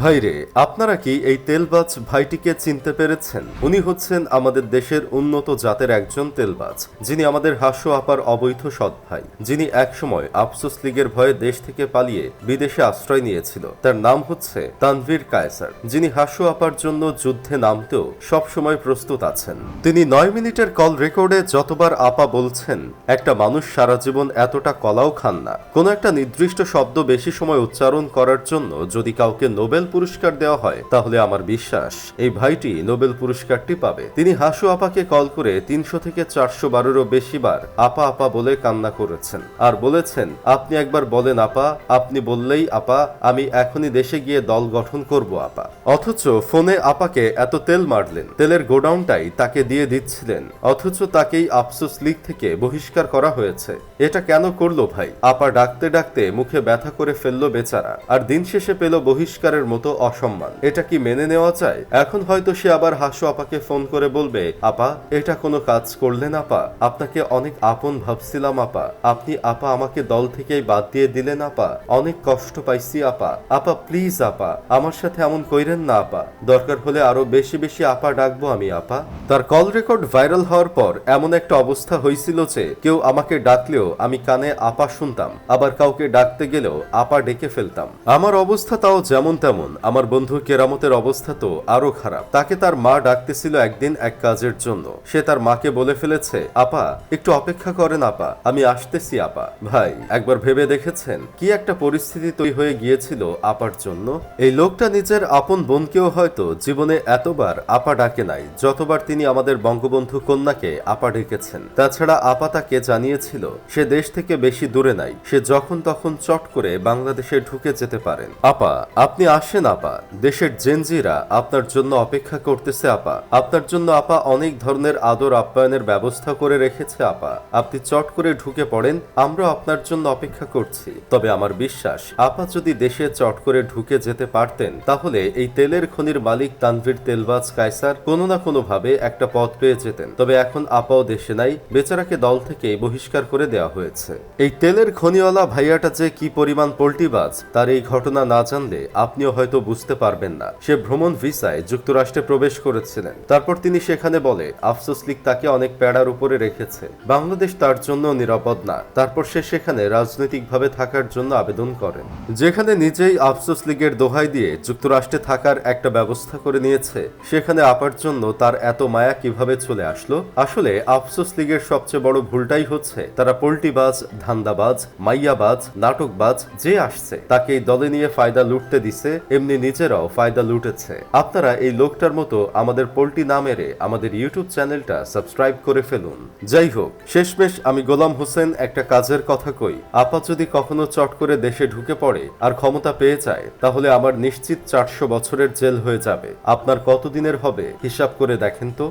ভাইরে, আপনারা কি এই তেলবাজ ভাইটিকে চিনতে পেরেছেন? উনি হচ্ছেন আমাদের দেশের উন্নত জাতের একজন তেলবাজ, যিনি আমাদের হাস্য আপার অবৈধ সৎ ভাই, যিনি একসময় আফসোস লীগের ভয়ে দেশ থেকে পালিয়ে বিদেশে আশ্রয় নিয়েছিল। তার নাম হচ্ছে তানভীর কায়সার, যিনি হাস্য আপার জন্য যুদ্ধে নামতেও সবসময় প্রস্তুত আছেন। তিনি নয় মিনিটের কল রেকর্ডে যতবার আপা বলছেন, একটা মানুষ সারা জীবন এতটা কলাও খান না। কোনো একটা নির্দিষ্ট শব্দ বেশি সময় উচ্চারণ করার জন্য যদি কাউকে নোবেল পুরস্কার দেওয়া হয়। তাহলে আমার বিশ্বাস, এই ভাইটি নোবেল পুরস্কারটি পাবে। তিনি হাসু আপাকে কল করে তিনশো থেকে চারশো বারেরও বেশি বার আপা আপা বলে কান্না করেছেন। আর বলেছেন, আপনি একবার বলেন আপা, আপনি বললেই আপা, আমি এখনই দেশে গিয়ে দল গঠন করব আপা। অথচ ফোনে আপাকে এত তেল মারলেন। তেলের গোডাউনটাই তাকে দিয়ে দিচ্ছিলেন। অথচ তাকেই আফসোস লীগ থেকে বহিষ্কার করা হয়েছে। এটা কেন করল ভাই? আপা ডাকতে ডাকতে মুখে ব্যথা করে ফেলল বেচারা। আর দিন শেষে পেল বহিষ্কারের মতো অসম্মান। এটা কি মেনে নেওয়া যায়? এখন হয়তো সে আবার হাসু আপাকে ফোন করে বলবে, আপা, এটা কোনো কাজ করলেন আপা? আপনাকে অনেক আপন ভাবছিলাম আপা। আপনি আপা আমাকে দল থেকেই বাদ দিয়ে দিলেন আপা। অনেক কষ্ট পাইছি আপা। আপা, প্লিজ আপা, আমার সাথে এমন কইরেন না আপা। দরকার হলে আরও বেশি বেশি আপা ডাকবো আমি, আপা। তার কল রেকর্ড ভাইরাল হওয়ার পর এমন একটা অবস্থা হয়েছিল যে কেউ আমাকে ডাকলেও আমি কানে আপা শুনতাম, আবার কাউকে ডাকতে গেলেও আপা ডেকে ফেলতাম। আমার অবস্থা তাও যেমন তেমন। আমার বন্ধু কেরামতের অবস্থা তো আরও খারাপ। তাকে তার মা ডাকতেছিল একদিন এক কাজের জন্য। সে তার মাকে বলে ফেলেছে, আপা, একটু অপেক্ষা করেন আপা, আমি আসতেছি আপা। ভাই, একবার ভেবে দেখেছেন? কি একটা পরিস্থিতি তৈরি হয়ে গিয়েছিল আপার জন্য? এই লোকটা নিজের আপন বোনকেও হয়তো জীবনে এতবার আপা ডাকে নাই, যতবার তিনি আমাদের বঙ্গবন্ধু কন্যাকে আপা ডেকেছেন। তাছাড়া আপা তাকে জানিয়েছিল, সে দেশ থেকে বেশি দূরে নাই, সে যখন তখন চট করে বাংলাদেশে ঢুকে যেতে পারেন। আপা, আপনি আসেন আপা। দেশের জেনজিরা আপনার জন্য অপেক্ষা করতেছে আপা। আপনার জন্য আপা অনেক ধরনের আদর আপ্যায়নের ব্যবস্থা করে রেখেছে আপা। আপনি চট করে ঢুকে পড়েন আমরা আপনার জন্য অপেক্ষা করছি। তবে আমার বিশ্বাস, আপা যদি দেশে চট করে ঢুকে যেতে পারতেন, তাহলে এই তেলের খনির মালিক তানভীর তেলবাজ কায়সার কোনো না কোনো ভাবে একটা পথ পেয়ে যেতেন। তবে এখন আপাও দেশে নাই, বেচারাকে দল থেকে বহিষ্কার করে দেওয়া হয়েছে। এই তেলের খনিওয়ালা ভাইয়াটা যে কি পরিমাণ পোল্টিবাজ তার এই ঘটনা না জানলে আপনিও হয়তো বুঝতে পারবেন না। সে ভ্রমণ ভিসায় যুক্তরাষ্ট্রে প্রবেশ করেছিলেন। তারপর তিনি সেখানে বলে, আফসোস লীগ তাকে অনেক প্যাড়ার উপরে রেখেছে। বাংলাদেশ তার জন্য নিরাপদ না। তারপর সে সেখানে রাজনৈতিকভাবে থাকার জন্য আবেদন করেন। যেখানে নিজেই আফসোস লীগের দোহাই দিয়ে যুক্তরাষ্ট্রে থাকার একটা ব্যবস্থা করে নিয়েছে। সেখানে আপার জন্য তার এত মায়া কীভাবে চলে আসলো? আসলে আফসোস লীগের সবচেয়ে বড় ভুলটাই হচ্ছে, তারা পোল্টিবাজ, ধান্দাবাজ, মাইয়াবাজ, নাটকবাজ যে আসছে তাকে দলে নিয়ে ফায়দা লুটতে দিছে এমনি নিজেরাও ফায়দা লুটেছে। আপনারা এই লোকটার মতো আমাদের পোল্টি না মেরে আমাদের ইউটিউব চ্যানেলটা সাবস্ক্রাইব করে ফেলুন। যাই হোক, শেষমেশ আমি গোলাম হোসেন একটা কাজের কথা কই। আপা যদি কখনো চট করে দেশে ঢুকে পড়ে আর ক্ষমতা পেয়ে যায়, তাহলে আমার নিশ্চিত চারশো বছরের জেল হয়ে যাবে। আপনার কতদিনের হবে, হিসাব করে দেখেন তো।